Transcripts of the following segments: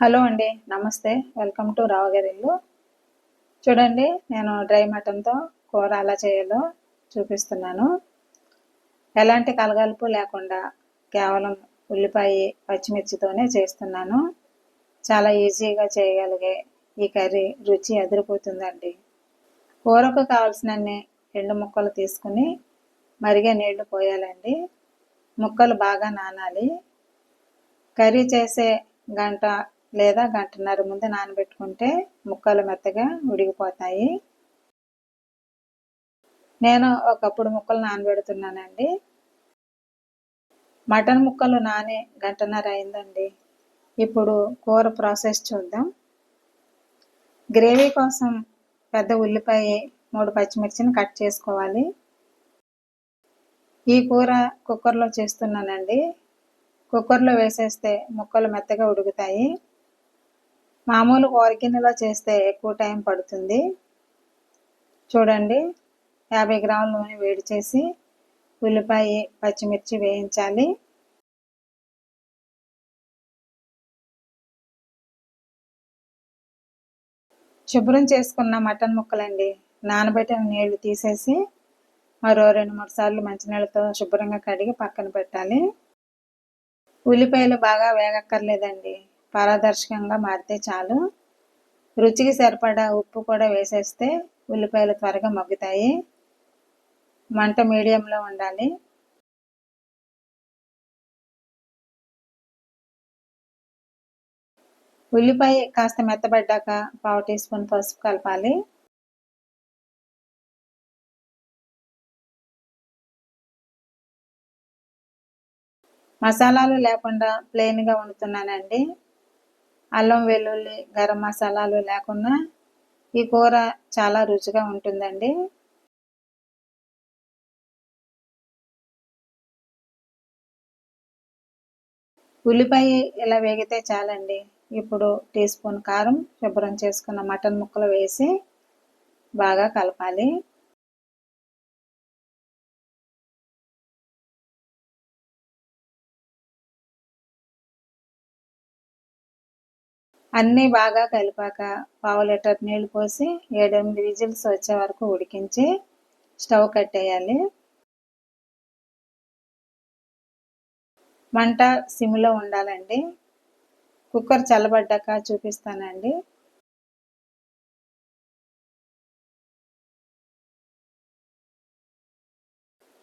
Hello అండి నమస్తే. Welcome to రావగారిల్లు చూడండి నేను డ్రై మటన్తో కూర ఎలా చేయాలో చూపిస్తున్నాను. ఎలాంటి కలగలుపు లేకుండా కేవలం ఉల్లిపాయ పచ్చిమిర్చితోనే చేస్తున్నాను. చాలా ఈజీగా చేయగలిగే ఈ కర్రీ రుచి అదిరిపోతుందండి. కూరకు కావాల్సినన్ని ఎండు ముక్కలు తీసుకుని మరిగే నీళ్ళు పోయాలండి. ముక్కలు బాగా నానాలి. కర్రీ చేసే గంట లేదా గంటన్నర ముందు నానబెట్టుకుంటే ముక్కలు మెత్తగా ఉడికిపోతాయి. నేను ఒకప్పుడు ముక్కలు నానబెడుతున్నానండి. మటన్ ముక్కలు నానే గంటన్నర అయిందండి. ఇప్పుడు కూర ప్రాసెస్ చూద్దాం. గ్రేవీ కోసం పెద్ద ఉల్లిపాయ మూడు పచ్చిమిర్చిని కట్ చేసుకోవాలి. ఈ కూర కుక్కర్లో చేస్తున్నానండి. కుక్కర్లో వేసేస్తే ముక్కలు మెత్తగా ఉడుకుతాయి. మామూలు కూరగిన్నెలో చేస్తే ఎక్కువ టైం పడుతుంది. చూడండి. యాభై గ్రాముల నూనె వేడి చేసి ఉల్లిపాయ పచ్చిమిర్చి వేయించాలి. శుభ్రం చేసుకున్న మటన్ ముక్కలండి. నానబెట్టిన నీళ్ళు తీసేసి మరో రెండు మూడు సార్లు మంచినీళ్ళతో శుభ్రంగా కడిగి పక్కన పెట్టాలి. ఉల్లిపాయలు బాగా వేగక్కర్లేదండి. పారదర్శకంగా మారితే చాలు. రుచికి సరిపడా ఉప్పు కూడా వేసేస్తే ఉల్లిపాయలు త్వరగా మగ్గుతాయి. మంట మీడియంలో ఉండాలి. ఉల్లిపాయ కాస్త మెత్తబడ్డాక పావు టీ స్పూన్ పసుపు కలపాలి. మసాలాలు లేకుండా ప్లెయిన్గా వండుతున్నానండి. అల్లం వెల్లుల్లి గరం మసాలాలు లేకుండా ఈ కూర చాలా రుచిగా ఉంటుందండి. ఉల్లిపాయ ఇలా వేగితే చాలండి. ఇప్పుడు టీ స్పూన్ కారం శుభ్రం చేసుకున్న మటన్ ముక్కలు వేసి బాగా కలపాలి. అన్నీ బాగా కలిపాక పావు లీటర్ నీళ్ళు పోసి ఏడెనిమిది విజిల్స్ వచ్చే వరకు ఉడికించి స్టవ్ కట్టేయాలి. మంట సిమ్లో ఉండాలండి. కుక్కర్ చల్లబడ్డాక చూపిస్తానండి.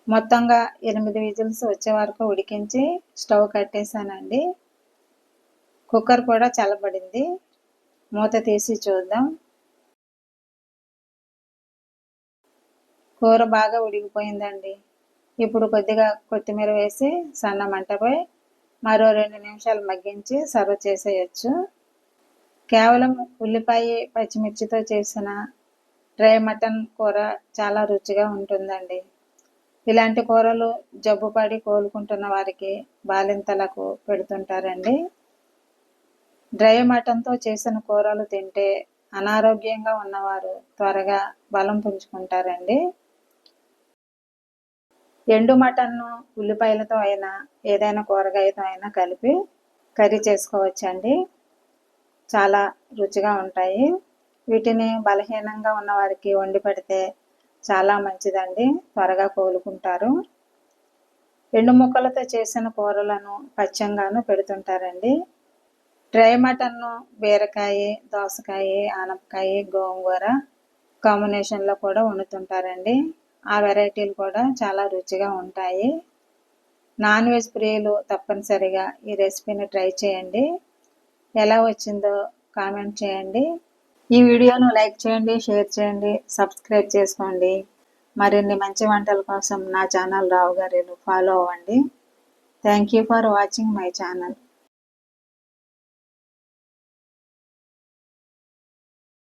మొత్తంగా ఎనిమిది విజిల్స్ వచ్చే వరకు ఉడికించి స్టవ్ కట్టేశానండి. కుక్కర్ కూడా చల్లబడింది. మూత తీసి చూద్దాం. కూర బాగా ఉడికిపోయిందండి. ఇప్పుడు కొద్దిగా కొత్తిమీర వేసి సన్న మంటపై మరో రెండు నిమిషాలు మగ్గించి సర్వ్ చేసేయచ్చు. కేవలం ఉల్లిపాయ పచ్చిమిర్చితో చేసిన డ్రై మటన్ కూర చాలా రుచిగా ఉంటుందండి. ఇలాంటి కూరలు జబ్బుపడి కోలుకుంటున్న వారికి బాలింతలకు పెడుతుంటారండి. డ్రై మటన్తో చేసిన కూరలు తింటే అనారోగ్యంగా ఉన్నవారు త్వరగా బలం పుంజుకుంటారండి. ఎండు మటన్ను ఉల్లిపాయలతో అయినా ఏదైనా కూరగాయతో అయినా కలిపి కర్రీ చేసుకోవచ్చండి. చాలా రుచిగా ఉంటాయి. వీటిని బలహీనంగా ఉన్నవారికి వండి పెడితే చాలా మంచిదండి. త్వరగా కోలుకుంటారు. ఎండు ముక్కలతో చేసిన కూరలను పచ్చంగాను పెడుతుంటారండి. డ్రై మటన్ను బీరకాయ దోసకాయ ఆనపకాయ గోంగూర కాంబినేషన్లో కూడా వండుతుంటారండి. ఆ వెరైటీలు కూడా చాలా రుచిగా ఉంటాయి. నాన్ వెజ్ ప్రియులు తప్పనిసరిగా ఈ రెసిపీని ట్రై చేయండి. ఎలా వచ్చిందో కామెంట్ చేయండి. ఈ వీడియోను లైక్ చేయండి షేర్ చేయండి సబ్స్క్రైబ్ చేసుకోండి. మరిన్ని మంచి వంటల కోసం నా ఛానల్ రావు గారు ఫాలో అవ్వండి. Thank you for watching my channel.